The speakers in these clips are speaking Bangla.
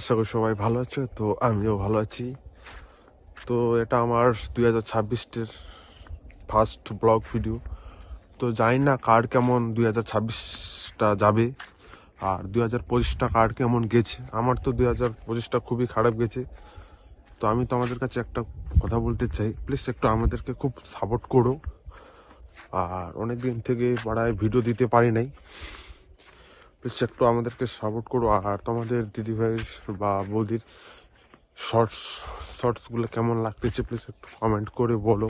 আশা করি সবাই ভালো আছে, তো আমিও ভালো আছি। তো এটা আমার দুই হাজার ছাব্বিশের ফার্স্ট ব্লগ ভিডিও তো জানি না কার কেমন দুই হাজার ছাব্বিশটা যাবে, আর দুই হাজার পঁচিশটা কার কেমন গেছে। আমার তো দুই হাজার পঁচিশটা খুবই খারাপ গেছে। তো আমি তো আমাদের কাছে একটা কথা বলতে চাই প্লিজ একটু আমাদেরকে খুব সাপোর্ট করো। আর অনেক দিন থেকে পাড়ায় ভিডিও দিতে পারি নাই। প্লিজ একটু আমাদেরকে সাপোর্ট করো। আর তোমাদের দিদিভাইয়ের বা বৌদির শর্টস শর্টসগুলো কেমন লাগতেছে প্লিজ একটু কমেন্ট করে বলো।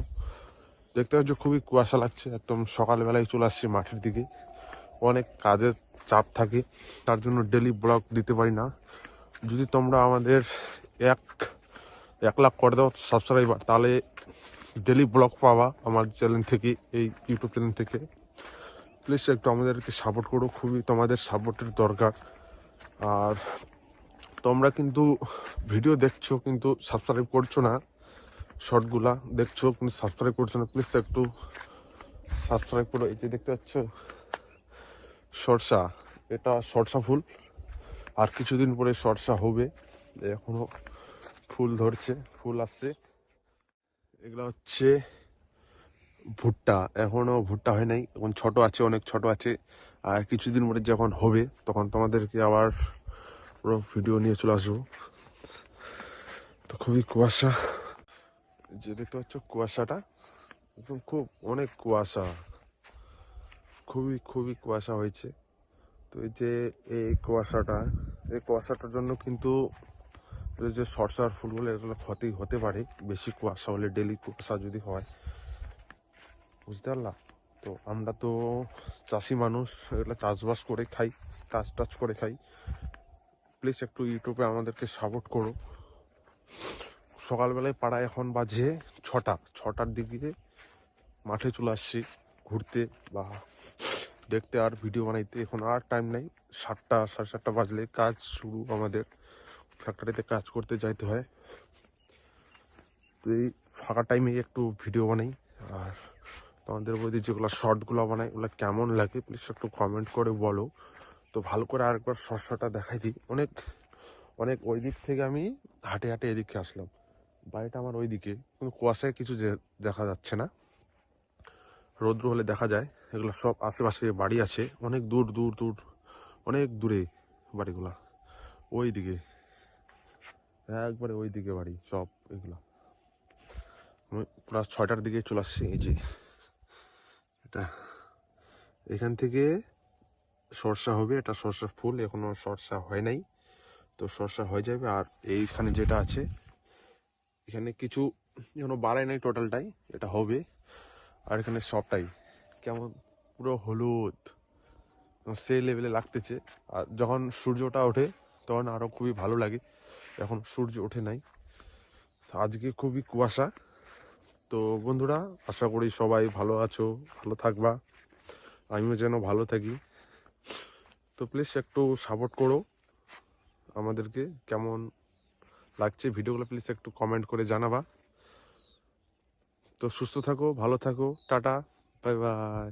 দেখতে পাচ্ছ খুবই কুয়াশা লাগছে, একদম সকালবেলায় চলে আসছি মাঠের দিকে। অনেক কাজের চাপ থাকে, তার জন্য ডেলি ব্লগ দিতে পারি না। যদি তোমরা আমাদের এক এক লাখ করে দাও সাবস্ক্রাইবার তাহলে ডেলি ব্লগ পাবা আমার চ্যানেল থেকে, এই ইউটিউব চ্যানেল থেকে। প্লিজ একটু আমাদেরকে সাপোর্ট করো, খুবই তোমাদের সাপোর্টের দরকার। আর তোমরা কিন্তু ভিডিও দেখছ, কিন্তু সাবস্ক্রাইব করছ না শর্টগুলা দেখছ, কিন্তু সাবস্ক্রাইব করছ না প্লিজ একটু সাবস্ক্রাইব করো। এই যে দেখতে পাচ্ছ, সরষা, এটা সরষা ফুল। আর কিছুদিন পরে সরষা হবে, এখনও ফুল ধরছে, ফুল আসছে। এগুলো হচ্ছে ভুট্টা, এখনও ভুট্টা হয় নাই। এখন ছোট আছে, অনেক ছোট আছে। আর কিছুদিন পরে যখন হবে, তখন তোমাদেরকে আবার পুরো ভিডিও নিয়ে চলে আসব। তো খুবই কুয়াশা। যে দেখতে পাচ্ছ কুয়াশাটা? একদম খুব, অনেক কুয়াশা। খুবই খুবই কুয়াশা হয়েছে। তো এই যে এই কুয়াশাটা, এই কুয়াশাটার জন্য কিন্তু যে সরষার ফুলগুলো এগুলো ক্ষতি হতে পারে, বেশি কুয়াশা হলে ডেলি কুয়াশা যদি হয়। বুঝতে পারলা? তো আমরা তো চাষি মানুষ, এগুলো চাষবাস করে খাই কাজ টাজ করে খাই। প্লিজ একটু ইউটিউবে আমাদেরকে সাপোর্ট করো। সকালবেলায় পাড়া এখন বাজে ছটা, ছটার দিকে মাঠে চলে আসছি ঘুরতে বা দেখতে আর ভিডিও বানাইতে। এখন আর টাইম নেই, সাতটা, সাড়ে সাতটা বাজলে কাজ শুরু আমাদের। ফ্যাক্টরিতে কাজ করতে যাইতে হয়। তো এই ফাঁকা টাইমে একটু ভিডিও বানাই, আর তোমাদের বইতে যেগুলো শর্টগুলো বানাই, ওগুলো কেমন লাগে প্লিজ একটু কমেন্ট করে বলো। তো ভালো করে আরেকবার শর্টটা দেখাই দিই। অনেক অনেক ওই দিক থেকে আমি হাঁটে হাঁটে এদিকে আসলাম। বাড়িটা আমার ওই দিকে কিন্তু কুয়াশায় কিছু দেখা যাচ্ছে না। রৌদ্র হলে দেখা যায়। এগুলো সব আশেপাশে বাড়ি আছে। অনেক দূর দূর দূর, অনেক দূরে বাড়িগুলা। ওই দিকে একবারে ওই দিকে বাড়ি সব এগুলো। আমি প্রায় ছয়টার দিকে চলে আসছি, এই যে। এটা। এখান থেকে সরষা হবে, এটা সরষা ফুল, এখনও সরষা হয় নাই। তো সরষা হয়ে যাবে, আর এইখানে যেটা আছে, এখানে কিছু এখনও বাড়ায় নাই টোটালটাই এটা হবে। আর এখানে সবটাই, কেমন পুরো হলুদ সেই লেভেলে লাগতেছে। আর যখন সূর্যটা ওঠে, তখন আরও খুবই ভালো লাগে। এখন সূর্য ওঠে নাই। আজকে খুবই কুয়াশা। তো বন্ধুরা, আশা করি সবাই ভালো আছো, ভালো থাকবা। আমিও যেন ভালো থাকি। তো প্লিজ একটু সাপোর্ট করো আমাদেরকে, কেমন লাগছে ভিডিওগুলো প্লিজ একটু কমেন্ট করে জানাবা। তো সুস্থ থাকো, ভালো থাকো, টাটা বাই বাই